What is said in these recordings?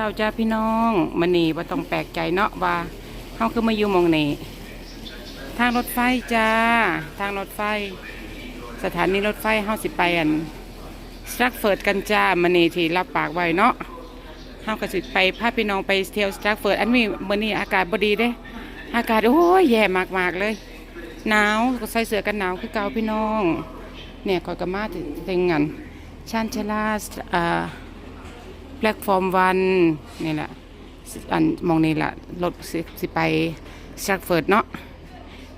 เศร้าจ้าพี่น้องมันนี่ว่าต้องแปลกใจเนาะว่าเฮาคือมาอยู่มองนี้ทางรถไฟจ้า ทางรถไฟ สถานีรถไฟเฮาสิไปอันสตรักเฟิร์ดกันจ้ามันนี่ที่รับปากไว้เนาะเฮาก็สิไปพาพี่น้องไปเที่ยวสตรักเฟิร์ดอันนี้มื้อนี้อากาศบ่ดีเด้ อากาศโอ้ยแย่มากๆเลยหนาวก็ใส่เสื้อกันหนาวคือเก่าพี่น้อง เนี่ยคอยกมาถึงเงานชานชลาอ่า แพลตฟอร์มวันนี่แหละอันมองนี่แหละรถสิสิไปสตรักเฟิร์ดเนาะ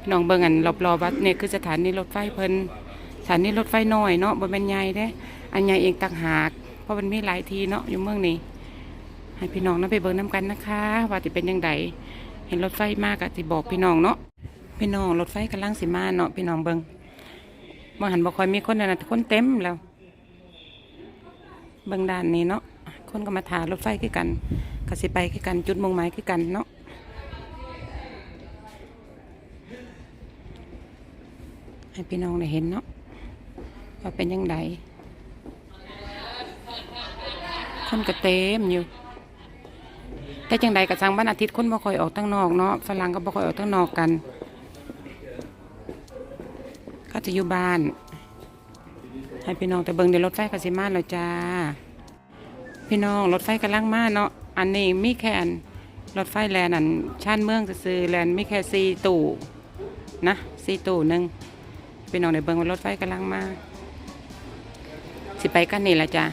พี่น้องเบิ่งอันรอบๆวัดเนี่ยคือสถานีรถไฟเพิ่นสถานีรถไฟน้อยเนาะบ่แม่นใหญ่เด้อันใหญ่เองต่างหากเพราะมันมีหลายทีเนาะอยู่เมืองนี้ให้พี่น้องนํไปเบิ่งนํกันนะคะ ว่าสิเป็นจังไดเห็นรถไฟมากก็สิบอกพี่น้องเนาะพี่น้องรถไฟกำลังสิมาเนาะพี่น้องเบิ่งบ่หันบ่ค่อยมีคนนั่นน่ะคนเต็มแล้วเบิ่งด้านนี้เนาะ คนก็มาถารถไฟคือกันก็สิไปคือกันจุดมงหมายคือกันเนาะให้พี่น้องได้เห็นเนาะว่าเป็นยังไงคนก็เต็มอยู่ แต่จังใดกับทางบ้านอาทิตย์คนบ่คอยออกตั้งนอกเนาะฝรั่งก็บ่คอยออกตั้งนอกกัน ก็จะอยู่บ้าน ให้พี่น้องแต่เบิ่งเดี๋ยวรถไฟก็สิมาแล้วจ้า พี่น้องรถไฟกำลังมาเนาะอันนี้มีแค่อันรถไฟแลนอันชานเมืองซื้อแลนมีแค่สี่ตู่นะสี่ตู่หนึ่งพี่น้องในเบิงว่ารถไฟกำลังมา สิไปขั้นนี้ละจ้ะ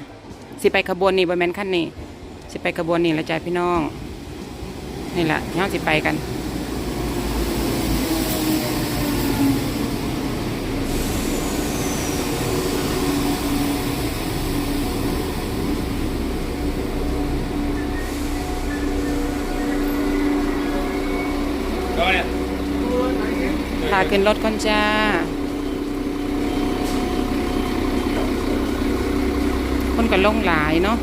สิไปขบวนนี้บนแมนขั้นนี้ สิไปขบวนนี้ละจ้ะพี่น้อง นี่แหละที่เราสิไปกัน พาขึ้นรถก่อนจ้า คนก็ลงหลายเนาะ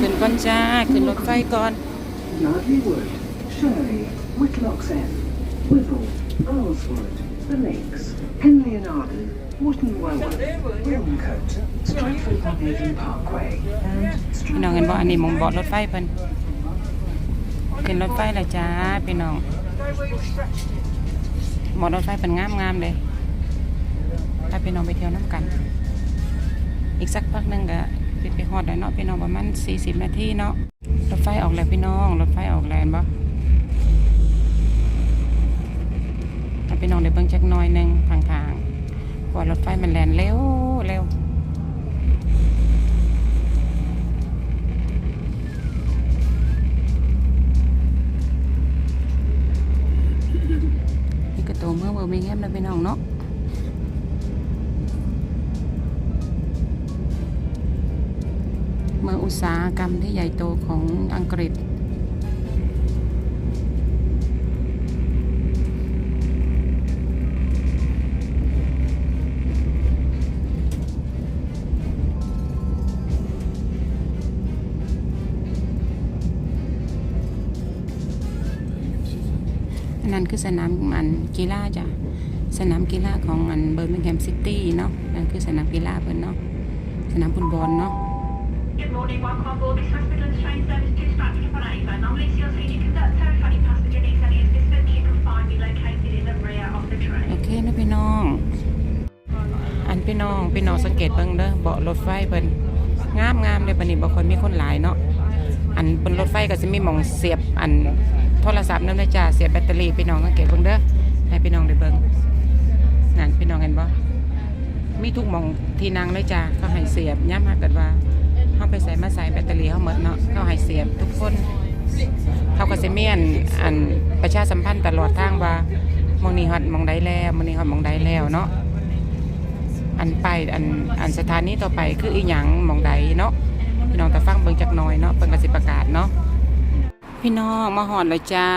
ขึ้นก่อนจ้า ขึ้นรถไฟก่อน Yardley Wood, Shirley, Whitlock's End, Withall, Earlswood, The Lakes, Henley and Arden, พี่น้องเห็นบ่อันนี้มองบอดรถไฟเพิ่นขึ้นรถไฟลยจ้าพี่น้องบอรถไฟเป็นงามงามๆเลยถ้าพี่น้องไปเที่ยวน้ำกัน อีกสักพักหนึงก็สิไปฮอดแล้เนาะพี่น้องประมาณ40 นาทีเนาะรถไฟออกแล้วพี่น้องรถไฟออกแล้วเห็นบ่ถ้าพี่น้องได้เบิ่งจักหน่อยหนึงทางทางๆ เพราะว่ารถไฟมันแล่นเร็วเร็วนี่ก็ตัวเมื่อเบอร์มิงแฮมนะพี่น้องเนาะเมืองอุตสาหกรรมที่ใหญ่โตของอังกฤษ อันนั้นคือสนามอันกีฬาจ้ะสนามกีฬาของอันเบอร์มิงแฮมซิตี้เนาะนั่นคือสนามกีฬาเพิ่นเนาะสนามฟุตบอลเนาะ Good morning, welcome on board this West Midlands train service to Stratford upon Avon. I'm Lucy, your senior conductor. If any passenger needs any assistance, you can find me located in the rear of the train. โอเคนะพี่น้อง อันพี่น้องพี่น้องสังเกตเบิ่งเด้อเบาะรถไฟเพิ่นงามงามเลยปานนี้บ่ค่อยมีคนหลายเนาะ อันบนรถไฟก็สิมีหม่องเสียบอัน โทรศัพท์น้ำได้จ้าเสียแบตเตอรี่พี่น้องสังเกตเบิ่งเด้อให้พี่น้องได้เบิ่งนั่นพี่น้องเห็นบ่มีทุกมองที่นั่งเลยจ้าเขาให้เสียบย้ำหากเกิดว่าเฮาไปใส่มาใส่แบตเตอรี่เฮาหมดเนาะเขาให้เสียบทุกคนเขาก็สิมีอันอันประชาสัมพันธ์ตลอดทางว่ามองนี้ฮอดมองใดแล้วมองนี้ฮอดมองใดแล้วเนาะอันไปอันอันสถานีต่อไปคืออีหยังมองใดเนาะพี่น้องแต่ฟังเบิ่งจักหน่อยเนาะเพิ่นก็สิประกาศเนาะ พี่น้องมาหอนเลยจ้า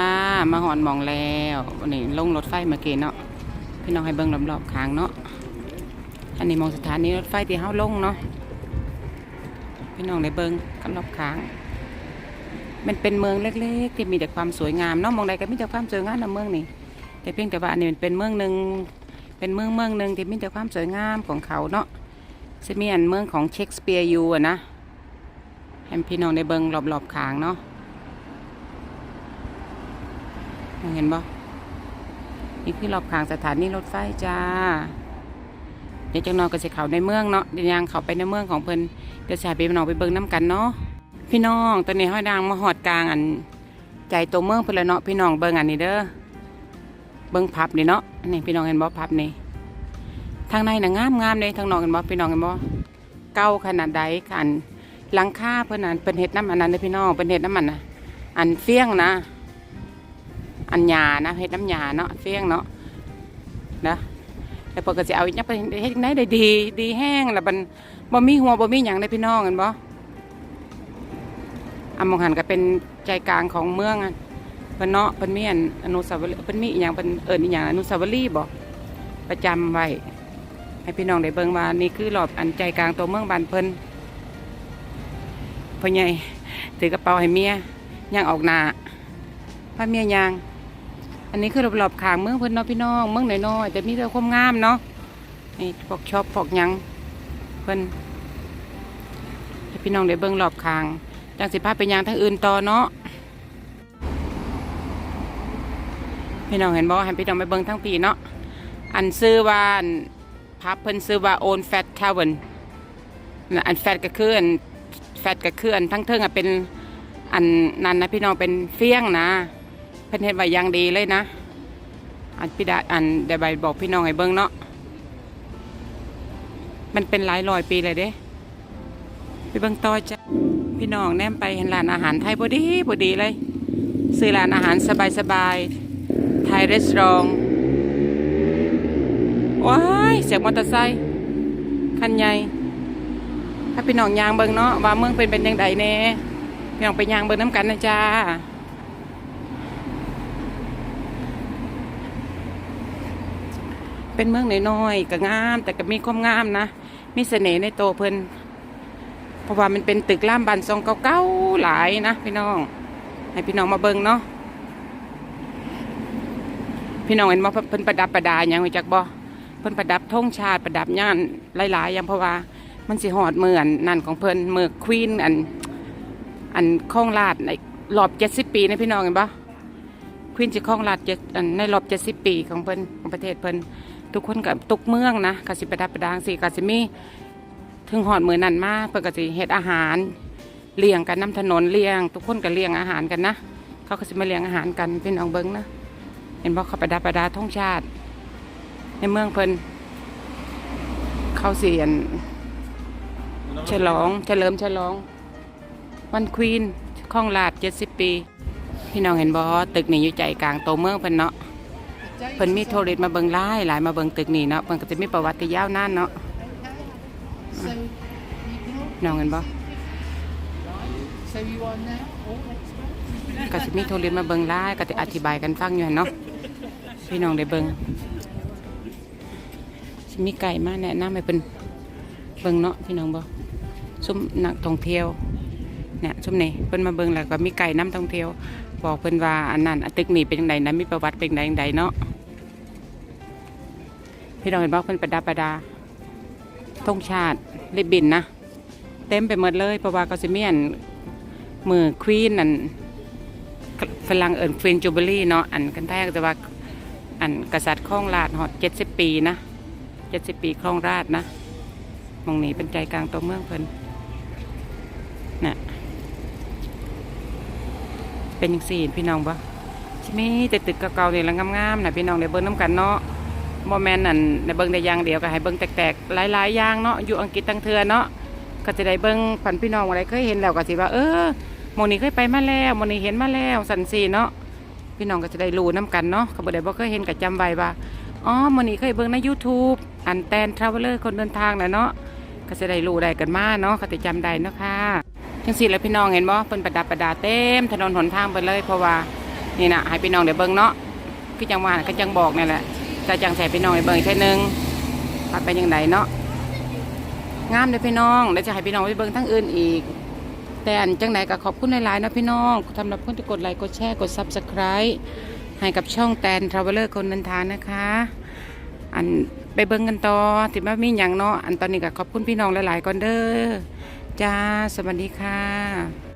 มาหอนมองแล้ววันนี้ลงรถไฟเมื่อกี้เนาะพี่น้องให้เบิ่งรอบๆข้างเนาะอันนี้มองสถานีรถไฟที่เฮาลงเนาะพี่น้องได้เบิ่งกันรอบข้าง มันเป็นเมืองเล็กๆ ที่มีแต่ความสวยงามเนาะมองใดก็มีแต่ความสวยงามในเมืองนี่แต่เพียงแต่ว่าอันนี้มันเป็นเมืองหนึ่งเป็นเมืองเมืองหนึ่งที่มีแต่ความสวยงามของเขาเนาะจะมีอันเมืองของเชคสเปียร์อยู่อะนะให้พี่น้องได้เบิ้งรอบๆขางเนาะ เห็นบ่นี่คือรอบขางสถานีรถไฟจ้า เดี๋ยวจังนอนก็สิเขาในเมืองเนาะเดี๋ยวยังเขาไปในเมืองของเพิ่นเดี๋ยวสิให้พี่น้องไปเบิ่งน้กันเนาะพี่น้องตอนนี้ห้อยดังมาหอดกลางอันใจตัวเมืองเพิ่นล้วเนาะพี่น้องเบิ่งอันนี้เด้อเบิ่งพับนี่เนาะนี่พี่น้องเห็นบ่พับนี่ทางในน่ะงามงามเลยทางนอกเห็นบ่พี่น้องเห็นบ่เก่าขนาดใดคันหลังคาเพิ่นนั่นเป็นเฮ็ดน้ำอันนั้นเด้อพี่น้องเป็นเฮ็ดน้ำมันน่ะอันเฟี้ยงนะ อันหยานะเฮ็ดน้ำหยาเนาะเฟี้ยงเนาะนะแล้วเพิ่นก็สิเอาอีกอย่างไปเฮ็ดจั่งใดได้ดี ดีแห้งแล้วมันบ่มีหัวบ่มีหยังเลยพี่น้องเห็นบ่อำมองหันก็เป็นใจกลางของเมืองอะเพิ่นเนาะเพิ่นมีอนอนุสาวรีย์เพิ่นมีอีหยังเพิ่นเอิ้นอีหยังอนุสาวรีย์บ่ประจำไว้ให้พี่น้องได้เบิ่งว่านี่คือรอบอันใจกลางตัวเมืองบ้านเพิ่นพ่อใหญ่ถือกระเป๋าให้เมียย่างออกหน้าพาเมียย่าง อันนี้คือรอบๆขางเมืองเพิ่นเนาะพี่น้องเมืองน้อยๆแต่มีแต่ความงามเนาะนี่พวกช็อปพวกยังเพิ่นให้พี่น้องได้เบิ่งรอบขางจังสิพาไปย่างทางอื่นต่อเนาะพี่น้องเห็นบ่ให้พี่น้องไปเบิ่งทั้งปีเนาะอันซื้อว่าอันพับเพิ่นซื้อว่าโอนแฟตทาวเวนอันแฟตก็คืออันแฟตก็คืออันทั้งเทิงอะเป็นอันนั้นนะพี่น้องเป็นเฟี้ยงนะ พิ่นเฮ็ดไว้อย่างดีเลยนะ อันพี่ดาอันเดี๋ยวใบบอกพี่น้องให้เบิ่งเนาะมันเป็นหลายร้อยปีเลยเด้ไปเบิ่งต่อจ้ะพี่น้องแนมไปเห็นร้านอาหารไทยพอดีพอดีเลยซื้อร้านอาหารสบายๆไทยรีสอร์ทว้ายเสียงมอเตอร์ไซค์คันใหญ่ถ้าพี่น้องยางเบิ่งเนาะว่าเมืองเป็นเป็นยังไงแน่พี่น้องไปยางเบิ่งน้ำกันนะจ้า เป็นเมืองน้อยๆก็งาม แต่ก็มีความงามนะมีเสน่ห์ในโตเพิ่นเพราะว่ามันเป็นตึกล่ามบันทรงเก่าๆหลายนะพี่น้อง ให้พี่น้องมาเบิ่งเนาะพี่น้องเห็นว่าเพิ่นประดับประดาอย่างรู้จักบ่เพิ่นประดับธงชาติประดับย่านหลายๆอย่างเพราะว่ามันสิฮอดเหมือนนั่นของเพิ่นมือควีนอันอันคลองลาดในรอบ70ปีนะพี่น้องเห็นบ่ควีนสิคลองลาดเจ็ดอันในรอบปีของเพิ่นของประเทศเพิ่น ทุกคนกับตุกเมืองนะกสิประดับประดางสิกสิมีถึงหอดมือนั่นมากเพื่อกสิเฮ็ดอาหารเลี้ยงกันน้ำถนนเลี้ยง ทุกคนก็เลี้ยงอาหารกันนะเขาก็สิมาเลี้ยงอาหารกันเป็นองเบิงนะเห็นบอกเขาประดับประดาท่องชาติ ในเมืองเพิ่นเขาเสียนฉลองเฉลิมฉลอง วันควีนข้องลาดเจ็ดสิบปี พี่น้องเห็นบอตึกนี่อยู่ใจกลางโตเมืองเพิ่นเนาะ เพิ่นมีโทรเลตมาเบิงหลายหลายมาเบิงตึกนี่เนาะเพิ่นก็จะมีประวัติที่ยาวนานเนาะน้องเห็นบ่ก็สิมีโทรเลตมาเบิงหลายก็จะอธิบายกันฟังอยู่หั่นเนาะพี่น้องได้เบิงสิมีไก่มาแนะนำให้เพิ่นเบิงเนาะพี่น้องบ่ซุ่มนักท่องเที่ยวเนี่ยซุ่มนี่เพิ่นมาเบิ่งแล้วก็มีไก่นํท่องเที่ยว บอกเพิ่นว่าอันนั้นอันตึกนี่เป็นจังไดนะมีประวัติเป็นจังไดเนาะ พี่น้องเห็นบ่เพิ่นประดับประดาธงชาติริบบินนะ เต็มไปหมดเลยเพราะว่าก็สิมีอันมือควีนอันฝรั่งเอิญควีนจูเบลี่เนาะอันกันแท้ก็จะว่าอันกษัตริย์ครองราชย์ฮอดเจ็ดสิบปีนะเจ็ดสิบปีครองราชนะมองนี้เป็นใจกลางตัวเมืองเพิ่นน่ะเป็นยังสี่พี่น้องบ่ใช่ไหมแต่ตึกเก่าๆนี่ละงามๆนะพี่น้องได้เบิ่งน้ำกันเนาะ โมแมนนั่นในเบิ้งได้อย่างเดียวก็ให้เบิ้งแตกๆ หลายๆอย่างเนาะอยู่อังกฤษตั้งเทือเนาะก็จะได้เบิ้งผันพี่น้องอะไรเคยเห็นแล้วก็สิว่า เออหมนี้เคยไปมาแล้วหมนี้เห็นมาแล้วสันสีเนาะพี่น้องก็จะได้รู้น้กันเนาะเขาบ่ได้บ่เคยเห็นก็จำไว้ว่าอ๋อหมนี้เคยเบิ้งใน YouTube อันแตนทราเวลเลอร์คนเดินทางนะเนาะก็จะได้รู้ได้กันมาเนาะก็จะจำได้เนาะค่ะจังสี่แล้วพี่น้องเห็นบ่เพิ่นประดับประดาเต็มถนนหนทางไปเลยเพราะว่านี่นะให้พี่น้องได้เบิ้งเนาะคือจังวาน่ะก็จังบอกนี่แหละ จะจังใส่พี่น้องไปเบิ่งอีกเท่นึงว่าเป็นยังไงเนาะงามเลยพี่น้องแล้วจะให้พี่น้องไปเบิ่งทั้งอื่นอีก แต่อันจังไหนก็ขอบคุณหลายๆเนาะพี่น้องสำหรับคนที่กดไลค์กดแชร์กด Subscribe ให้กับช่องแตนทราเวลเลอร์คนเดินทางนะคะ อันไปเบิ่งกันต่อที่ว่ามีหยังเนาะอันตอนนี้ก็ขอบคุณพี่น้องหลายๆก่อนเด้อจ้าสวัสดีค่ะ